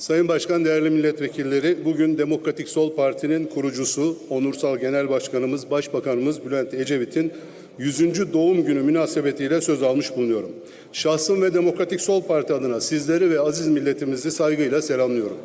Sayın Başkan, değerli milletvekilleri, bugün Demokratik Sol Parti'nin kurucusu, onursal genel başkanımız, başbakanımız Bülent Ecevit'in 100. doğum günü münasebetiyle söz almış bulunuyorum. Şahsım ve Demokratik Sol Parti adına sizleri ve aziz milletimizi saygıyla selamlıyorum.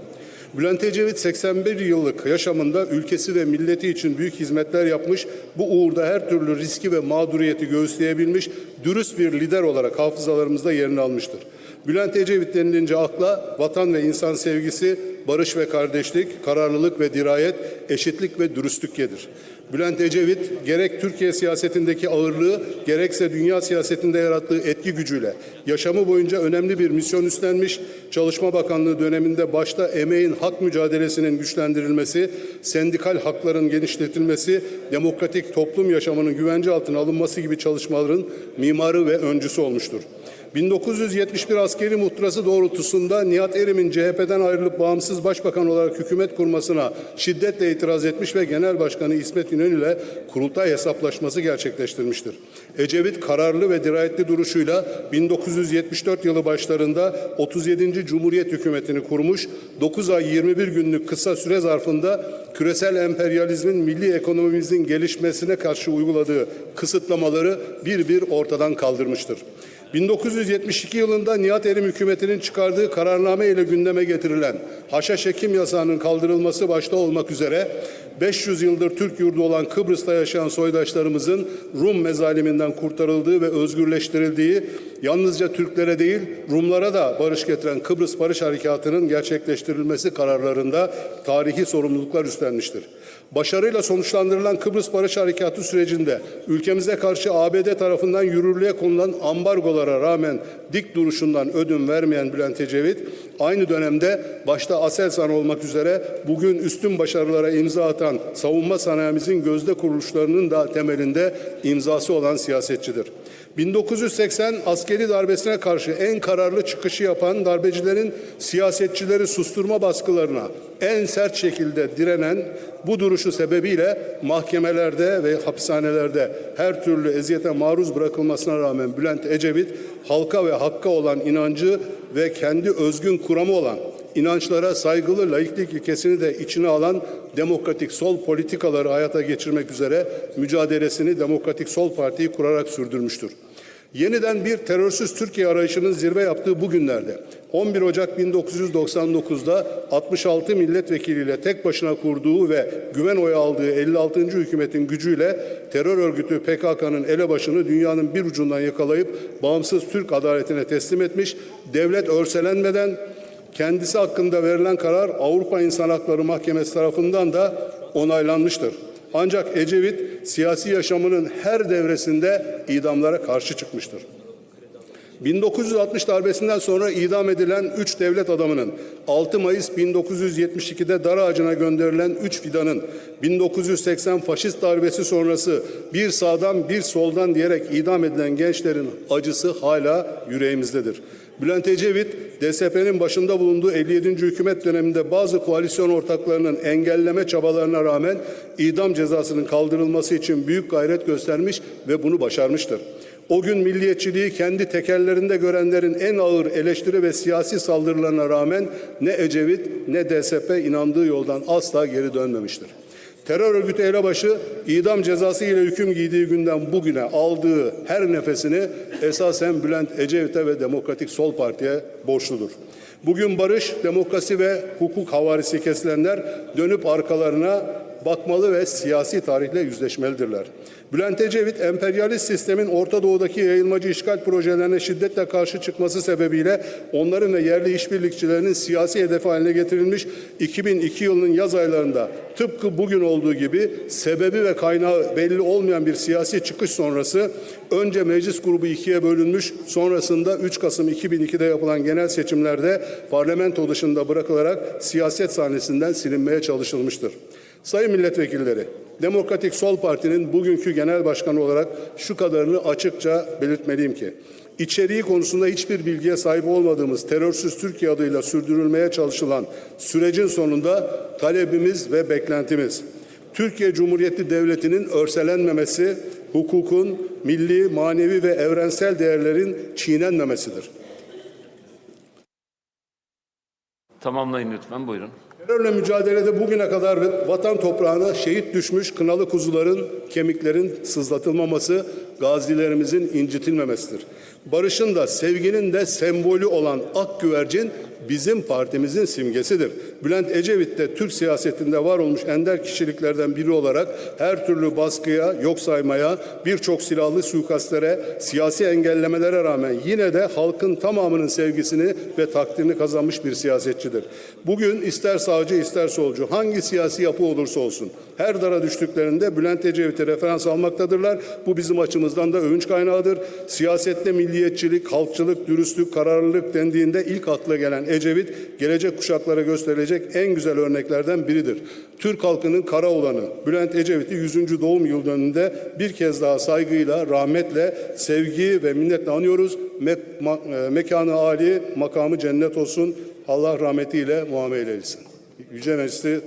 Bülent Ecevit 81 yıllık yaşamında ülkesi ve milleti için büyük hizmetler yapmış, bu uğurda her türlü riski ve mağduriyeti göğüsleyebilmiş, dürüst bir lider olarak hafızalarımızda yerini almıştır. Bülent Ecevit denilince akla vatan ve insan sevgisi, barış ve kardeşlik, kararlılık ve dirayet, eşitlik ve dürüstlük gelir. Bülent Ecevit gerek Türkiye siyasetindeki ağırlığı gerekse dünya siyasetinde yarattığı etki gücüyle yaşamı boyunca önemli bir misyon üstlenmiş, Çalışma Bakanlığı döneminde başta emeğin hak mücadelesinin güçlendirilmesi, sendikal hakların genişletilmesi, demokratik toplum yaşamının güvence altına alınması gibi çalışmaların mimarı ve öncüsü olmuştur. 1971 askeri muhtırası doğrultusunda Nihat Erim'in CHP'den ayrılıp bağımsız başbakan olarak hükümet kurmasına şiddetle itiraz etmiş ve Genel Başkanı İsmet İnönü ile kurultay hesaplaşması gerçekleştirmiştir. Ecevit kararlı ve dirayetli duruşuyla 1974 yılı başlarında 37. Cumhuriyet hükümetini kurmuş, 9 ay 21 günlük kısa süre zarfında küresel emperyalizmin milli ekonomimizin gelişmesine karşı uyguladığı kısıtlamaları bir bir ortadan kaldırmıştır. 1972 yılında Nihat Erim hükümetinin çıkardığı kararname ile gündeme getirilen haşhaş hekim yasağının kaldırılması başta olmak üzere 500 yıldır Türk yurdu olan Kıbrıs'ta yaşayan soydaşlarımızın Rum mezaliminden kurtarıldığı ve özgürleştirildiği, yalnızca Türklere değil Rumlara da barış getiren Kıbrıs Barış Harekatı'nın gerçekleştirilmesi kararlarında tarihi sorumluluklar üstlenmiştir. Başarıyla sonuçlandırılan Kıbrıs Barış Harekatı sürecinde ülkemize karşı ABD tarafından yürürlüğe konulan ambargolara rağmen dik duruşundan ödün vermeyen Bülent Ecevit, aynı dönemde başta Aselsan olmak üzere bugün üstün başarılara imza atan savunma sanayimizin gözde kuruluşlarının da temelinde imzası olan siyasetçidir. 1980 askeri darbesine karşı en kararlı çıkışı yapan darbecilerin siyasetçileri susturma baskılarına en sert şekilde direnen bu duruşu sebebiyle mahkemelerde ve hapishanelerde her türlü eziyete maruz bırakılmasına rağmen Bülent Ecevit halka ve hakka olan inancı ve kendi özgün kuramı olan inançlara saygılı laiklik ilkesini de içine alan demokratik sol politikaları hayata geçirmek üzere mücadelesini Demokratik Sol Parti'yi kurarak sürdürmüştür. Yeniden bir terörsüz Türkiye arayışının zirve yaptığı bu günlerde 11 Ocak 1999'da 66 milletvekiliyle tek başına kurduğu ve güven oyu aldığı 56. hükümetin gücüyle terör örgütü PKK'nın elebaşını dünyanın bir ucundan yakalayıp bağımsız Türk adaletine teslim etmiş, devlet örselenmeden kendisi hakkında verilen karar Avrupa İnsan Hakları Mahkemesi tarafından da onaylanmıştır. Ancak Ecevit siyasi yaşamının her devresinde idamlara karşı çıkmıştır. 1960 darbesinden sonra idam edilen 3 devlet adamının 6 Mayıs 1972'de dar ağacına gönderilen 3 fidanın 1980 faşist darbesi sonrası bir sağdan bir soldan diyerek idam edilen gençlerin acısı hala yüreğimizdedir. Bülent Ecevit, DSP'nin başında bulunduğu 57. hükümet döneminde bazı koalisyon ortaklarının engelleme çabalarına rağmen idam cezasının kaldırılması için büyük gayret göstermiş ve bunu başarmıştır. O gün milliyetçiliği kendi tekerlerinde görenlerin en ağır eleştiri ve siyasi saldırılarına rağmen ne Ecevit ne DSP inandığı yoldan asla geri dönmemiştir. Terör örgütü elebaşı idam cezası ile hüküm giydiği günden bugüne aldığı her nefesini esasen Bülent Ecevit'e ve Demokratik Sol Parti'ye borçludur. Bugün barış, demokrasi ve hukuk havarisi kesilenler dönüp arkalarına bakmalı ve siyasi tarihle yüzleşmelidirler. Bülent Ecevit, emperyalist sistemin Orta Doğu'daki yayılmacı işgal projelerine şiddetle karşı çıkması sebebiyle onların ve yerli işbirlikçilerinin siyasi hedefi haline getirilmiş 2002 yılının yaz aylarında tıpkı bugün olduğu gibi sebebi ve kaynağı belli olmayan bir siyasi çıkış sonrası önce meclis grubu ikiye bölünmüş sonrasında 3 Kasım 2002'de yapılan genel seçimlerde parlamento dışında bırakılarak siyaset sahnesinden silinmeye çalışılmıştır. Sayın milletvekilleri, Demokratik Sol Parti'nin bugünkü genel başkanı olarak şu kadarını açıkça belirtmeliyim ki, içeriği konusunda hiçbir bilgiye sahip olmadığımız terörsüz Türkiye adıyla sürdürülmeye çalışılan sürecin sonunda talebimiz ve beklentimiz, Türkiye Cumhuriyeti Devleti'nin örselenmemesi, hukukun, milli, manevi ve evrensel değerlerin çiğnenmemesidir. Tamamlayın lütfen buyurun. Terörle mücadelede bugüne kadar vatan toprağına şehit düşmüş kınalı kuzuların, kemiklerin sızlatılmaması, gazilerimizin incitilmemesidir. Barışın da sevginin de sembolü olan ak güvercin bizim partimizin simgesidir. Bülent Ecevit de Türk siyasetinde var olmuş ender kişiliklerden biri olarak her türlü baskıya, yok saymaya, birçok silahlı suikastlere, siyasi engellemelere rağmen yine de halkın tamamının sevgisini ve takdirini kazanmış bir siyasetçidir. Bugün ister sağcı ister solcu hangi siyasi yapı olursa olsun her dara düştüklerinde Bülent Ecevit'e referans almaktadırlar. Bu bizim açımızdan da övünç kaynağıdır. Siyasette milliyetçilik, halkçılık, dürüstlük, kararlılık dendiğinde ilk akla gelen Ecevit gelecek kuşaklara gösterilecek en güzel örneklerden biridir. Türk halkının kara olanı Bülent Ecevit'i 100. doğum yıl dönümünde bir kez daha saygıyla, rahmetle, sevgi ve minnetle anıyoruz. Me- ma- e, mekanı âli, makamı cennet olsun. Allah rahmetiyle muamele eylesin. Yüce Meclisi